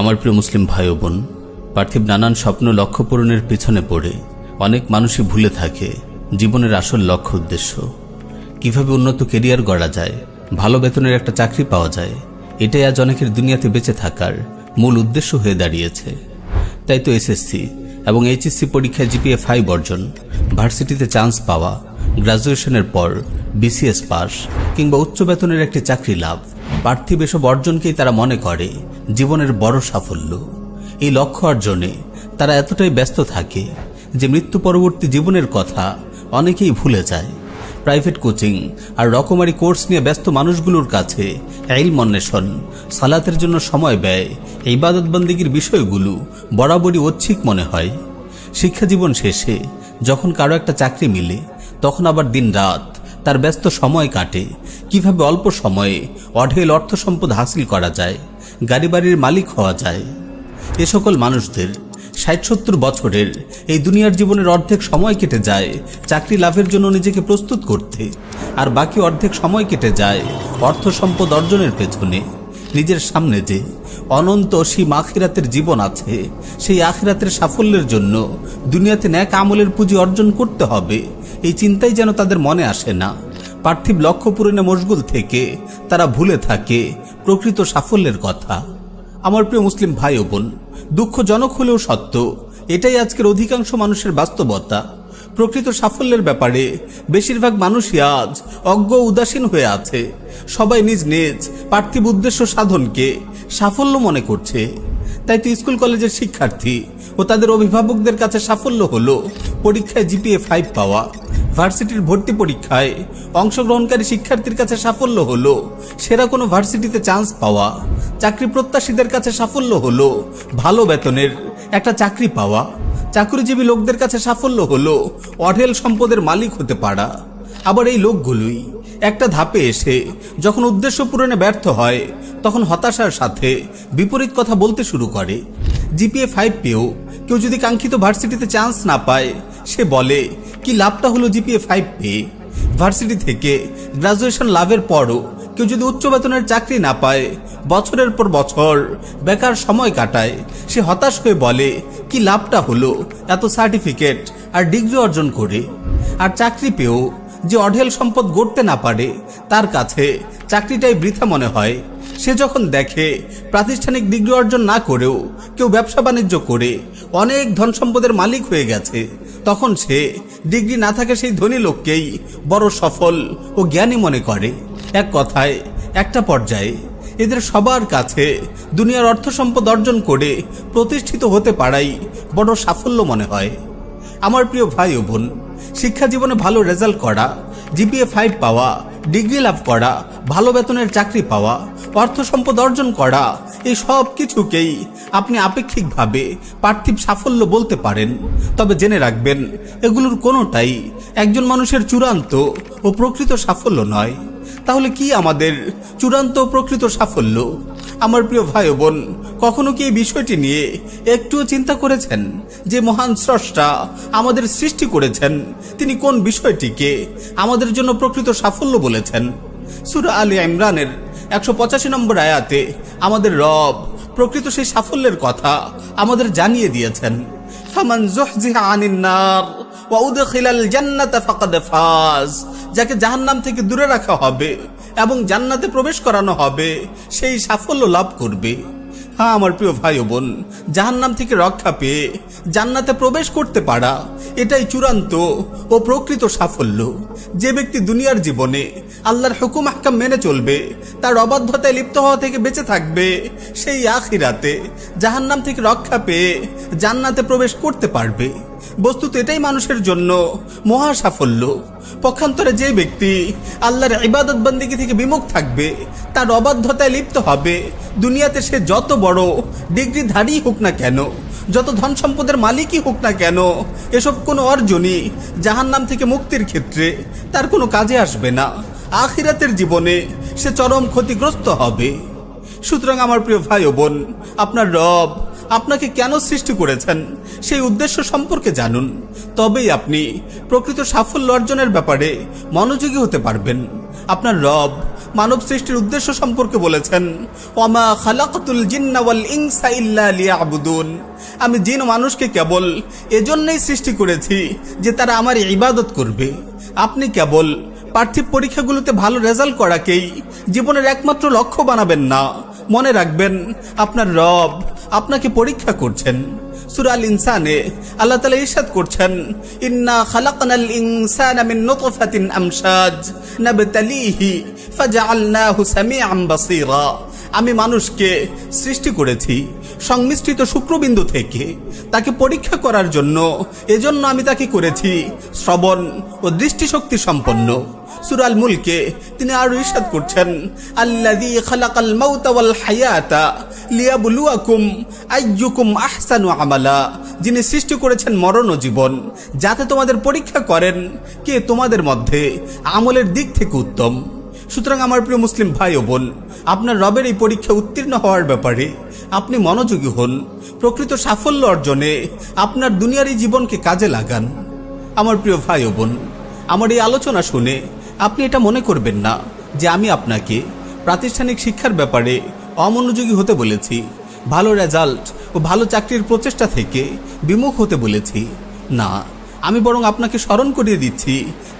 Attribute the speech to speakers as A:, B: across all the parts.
A: আমার প্রিয় মুসলিম ভাই বোন, পার্থিব নানান স্বপ্ন লক্ষ্য পূরণের পিছনে পড়ে অনেক মানুষই ভুলে থাকে জীবনের আসল লক্ষ্য উদ্দেশ্য। কীভাবে উন্নত কেরিয়ার গড়া যায়, ভালো বেতনের একটা চাকরি পাওয়া যায়, এটাই আজ অনেকের দুনিয়াতে বেঁচে থাকার মূল উদ্দেশ্য হয়ে দাঁড়িয়েছে। তাই তো এসএসসি এবং এইচএসসি পরীক্ষায় জিপিএ ফাইভ অর্জন, ভার্সিটিতে চান্স পাওয়া, গ্রাজুয়েশনের পর বিসিএস পাস কিংবা উচ্চ বেতনের একটি চাকরি লাভ পার্থিব এসব অর্জনকেই তারা মনে করে, জীবনের বড় সাফল্য। এই লক্ষ্য অর্জনে তারা এতটাই ব্যস্ত থাকে যে মৃত্যু পরবর্তী জীবনের কথা অনেকেই ভুলে যায়। প্রাইভেট কোচিং আর রকমারি কোর্স নিয়ে ব্যস্ত মানুষগুলোর কাছে এলম অন্বেষণ, সালাতের জন্য সময় ব্যয় এই ইবাদতবন্দিগির বিষয়গুলো বরাবরই ঐচ্ছিক মনে হয়। শিক্ষা জীবন শেষে যখন কারও একটা চাকরি মিলে, তখন আবার দিন রাত তার ব্যস্ত সময় কাটে। কীভাবে অল্প সময়ে অঢেল অর্থ সম্পদ হাসিল করা যায়, গাড়ি বাড়ির মালিক হওয়া যায়। এ সকল মানুষদের ষাট সত্তর বছরের এই দুনিয়ার জীবনের অর্ধেক সময় কেটে যায় চাকরি লাভের জন্য নিজেকে প্রস্তুত করতে। আর বাকি অর্ধেক সময় কেটে যায় অর্থ সম্পদ অর্জনের পেছনে। নিজের সামনে যে অনন্ত অসীম আখিরাতের জীবন আছে, সেই আখিরাতের সাফল্যের জন্য দুনিয়াতে ন্যাক আমলের পুঁজি অর্জন করতে হবে। এই চিন্তাই যেন তাদের মনে আসে না। পার্থিব লক্ষ্য পূরণে মশগুল থেকে তারা ভুলে থাকে প্রকৃত সাফল্যের কথা। আমার প্রিয় মুসলিম ভাই বোন, দুঃখজনক হলেও সত্য, এটাই আজকের অধিকাংশ মানুষের বাস্তবতা। প্রকৃত সাফল্যের ব্যাপারে বেশিরভাগ মানুষই আজ অজ্ঞ উদাসীন হয়ে আছে। সবাই নিজ নিজ পার্থিব উদ্দেশ্য সাধনকে সাফল্য মনে করছে। তাই তো স্কুল কলেজের শিক্ষার্থী ও তাদের অভিভাবকদের কাছে সাফল্য হলো পরীক্ষায় জিপিএ ফাইভ পাওয়া। ভার্সিটির ভর্তি পরীক্ষায় অংশগ্রহণকারী শিক্ষার্থীর কাছে সাফল্য হলো সেরা কোনো ভার্সিটিতে চান্স পাওয়া। চাকরি প্রত্যাশীদের কাছে সাফল্য হলো ভালো বেতনের একটা চাকরি পাওয়া। চাকরিজীবী লোকদের কাছে সাফল্য হলো অঢেল সম্পদের মালিক হতে পারা। আবার এই লোকগুলোই একটা ধাপে এসে যখন উদ্দেশ্য পূরণে ব্যর্থ হয়, তখন হতাশার সাথে বিপরীত কথা বলতে শুরু করে। জিপিএ ফাইভ পেয়েও কেউ যদি কাঙ্ক্ষিত ভার্সিটিতে চান্স না পায়, সে বলে, কি লাভটা হলো জিপিএ ফাইভ পেয়ে? ভার্সিটি থেকে গ্রাজুয়েশন লাভের পরও কেউ যদি উচ্চ বেতনের চাকরি না পায়, বছরের পর বছর বেকার সময় কাটায়, সে হতাশ হয়ে বলে, কি লাভটা হলো? এত সার্টিফিকেট আর ডিগ্রি অর্জন করে। আর চাকরি পেয়েও যে অঢেল সম্পদ গড়তে না পারে, তার কাছে চাকরিটাই বৃথা মনে হয়। সে যখন দেখে প্রাতিষ্ঠানিক ডিগ্রি অর্জন না করেও কেউ ব্যবসা বাণিজ্য করে, অনেক ধন সম্পদের মালিক হয়ে গেছে, তখন সে ডিগ্রি না থাকে সেই ধনী লোককেই বড় সফল ও জ্ঞানী মনে করে। এক কথায়, একটা পর্যায়ে এদের সবার কাছে দুনিয়ার অর্থ সম্পদ অর্জন করে প্রতিষ্ঠিত হতে পারাই বড় সাফল্য মনে হয়। আমার প্রিয় ভাই ও বোন, শিক্ষা জীবনে ভালো রেজাল্ট করা জিপিএ ফাইভ পাওয়া ডিগ্রি লাভ করা, ভালো বেতনের চাকরি পাওয়া, অর্থ সম্পদ অর্জন করা, এই সব কিছুকেই আপনি আপেক্ষিকভাবে পার্থিব সাফল্য বলতে পারেন। তবে জেনে রাখবেন, এগুলোর কোনোটাই একজন মানুষের চূড়ান্ত ও প্রকৃত সাফল্য নয়। তাহলে কি আমাদের চূড়ান্ত প্রকৃত সাফল্য? আমার প্রিয় ভাই বোন, কখনো কি এই বিষয়টি নিয়ে একটুও চিন্তা করেছেন যে মহান স্রষ্টা আমাদের সৃষ্টি করেছেন? তিনি কোন বিষয়টিকে আমাদের জন্য প্রকৃত সাফল্য বলেছেন? সুরা আলী ইমরানের একশো পঁচাশি নম্বর আয়াতে আমাদের রব প্রকৃত সেই সাফল্যের কথা আমাদের জানিয়ে দিয়েছেন। ফামান জুহজিহা আনিন নার ওয়া উদখিলাল জান্নাতা ফাকাদ ফাজ, যাকে জাহান্নাম থেকে দূরে রাখা হবে এবং জান্নাতে প্রবেশ করানো হবে, সেই সাফল্য লাভ করবে। হ্যাঁ আমার প্রিয় ভাই বোন, জাহান্নাম থেকে রক্ষা পেয়ে জান্নাতে প্রবেশ করতে পারা, এটাই চূড়ান্ত ও প্রকৃত সাফল্য। যে ব্যক্তি দুনিয়ার জীবনে আল্লাহর হুকুম হাকাম মেনে চলবে, তার অবাধ্যতায় লিপ্ত হওয়া থেকে বেঁচে থাকবে, সেই আখিরাতে জাহান্নাম থেকে রক্ষা পেয়ে জান্নাতে প্রবেশ করতে পারবে। বস্তুত এটাই মানুষের জন্য মহা সাফল্য পক্ষান্তরে যে ব্যক্তি আল্লাহর ইবাদত বন্দিগি থেকে বিমুখ থাকবে, তার অবাধ্যতায় লিপ্ত হবে। দুনিয়াতে সে যত বড় ডিগ্রিধারী হোক না কেন, যত ধন সম্পদের মালিকই হোক না কেন, এসব কোনো অর্জনই জাহান নাম থেকে মুক্তির ক্ষেত্রে তার কোনো কাজে আসবে না। আখিরাতের জীবনে সে চরম ক্ষতিগ্রস্ত হবে। সুতরাং আমার প্রিয় ভাই বোন, আপনার রব আপনাকে কেন সৃষ্টি করেছেন? সেই উদ্দেশ্য সম্পর্কে জানুন। তবেই আপনি প্রকৃত সাফল্য অর্জনের ব্যাপারে মনোযোগী হতে পারবেন। আপনার রব মানব সৃষ্টির উদ্দেশ্য সম্পর্কে বলেছেন, ওমা খালাকাতুল জিন্না ওয়াল ইনসা ইল্লা লিয়াবুদুন। আমি জিন মানুষকে কেবল এজন্যই সৃষ্টি করেছি যে তারা আমার ইবাদত করবে। আপনি কেবল পার্থিব পরীক্ষাগুলোতে ভালো রেজাল্ট করাকেই জীবনের একমাত্র লক্ষ্য বানাবেন না। মনে রাখবেন, আপনার রব আপনাকে পরীক্ষা করছেন। সুরাল ইনসানে আল্লাহ তালা ইরশাদ করছেন, ইন্না খালাকনাল ইনসান মিন নুতফাতিন আমসাজ নাবতালিহি ফাজআলনাহু সামিআন বাসীরা। আমি মানুষকে সৃষ্টি করেছি সংমিশ্রিত শুক্রবিন্দু থেকে তাকে পরীক্ষা করার জন্য এজন্য আমি তাকে করেছি শ্রবণ ও দৃষ্টিশক্তি সম্পন্ন। সুরাল মুলকে তিনি আরও ইরশাদ করছেন, আল্লাযী খালাকাল আহসানু আমালা। যিনি সৃষ্টি করেছেন মরণ ও জীবন, যাতে তোমাদের পরীক্ষা করেন কে তোমাদের মধ্যে আমলের দিক থেকে উত্তম। সুতরাং আমার প্রিয় মুসলিম ভাই ও বোন, আপনার রবের এই পরীক্ষা উত্তীর্ণ হওয়ার ব্যাপারে আপনি মনোযোগী হন, প্রকৃত সাফল্য অর্জনে আপনার দুনিয়ার এই জীবনকে কাজে লাগান। আমার প্রিয় ভাই ও বোন, আমার এই আলোচনা শুনে আপনি এটা মনে করবেন না যে আমি আপনাকে প্রাতিষ্ঠানিক শিক্ষার ব্যাপারে অমনোযোগী হতে বলেছি, ভালো রেজাল্ট ও ভালো চাকরির প্রচেষ্টা থেকে বিমুখ হতে বলেছি। না আমি বরং আপনাকে স্মরণ করিয়ে দিচ্ছি,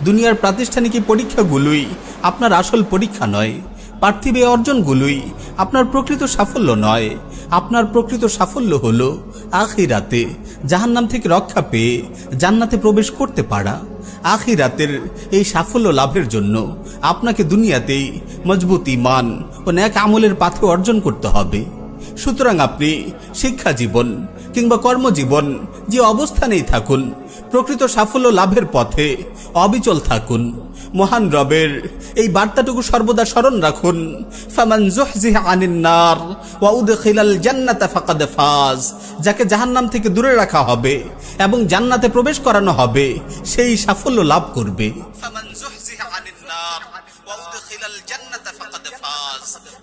A: দুনিয়ার প্রাতিষ্ঠানিক পরীক্ষাগুলোই আপনার আসল পরীক্ষা নয়, পার্থিব অর্জনগুলোই আপনার প্রকৃত সাফল্য নয়। আপনার প্রকৃত সাফল্য হলো আখিরাতে জাহান্নাম থেকে রক্ষা পেয়ে জান্নাতে প্রবেশ করতে পারা। আখিরাতের এই সাফল্য লাভের জন্য আপনাকে দুনিয়াতেই মজবুত ইমান ও ন্যাক আমলের পাথে অর্জন করতে হবে। সুতরাং আপনি শিক্ষা জীবন কিংবা কর্মজীবন যে অবস্থানেই থাকুন প্রকৃত সাফল্য লাভের পথে অবিচল থাকুন। মহান রবের এই বার্তাটুকু সর্বদা স্মরণ রাখুন। ফামান জুহজিহা আনিন নার ওয়া উদখিলাল জান্নাতা ফাজ। যাকে জাহান্নাম থেকে দূরে রাখা হবে এবং জান্নাতে প্রবেশ করানো হবে, সেই সাফল্য লাভ করবে। জান্নাতা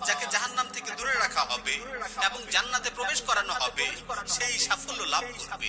A: যাকে জাহান্নাম থেকে দূরে রাখা হবে এবং জান্নাতে প্রবেশ করানো হবে, সেই সাফল্য লাভ করবে।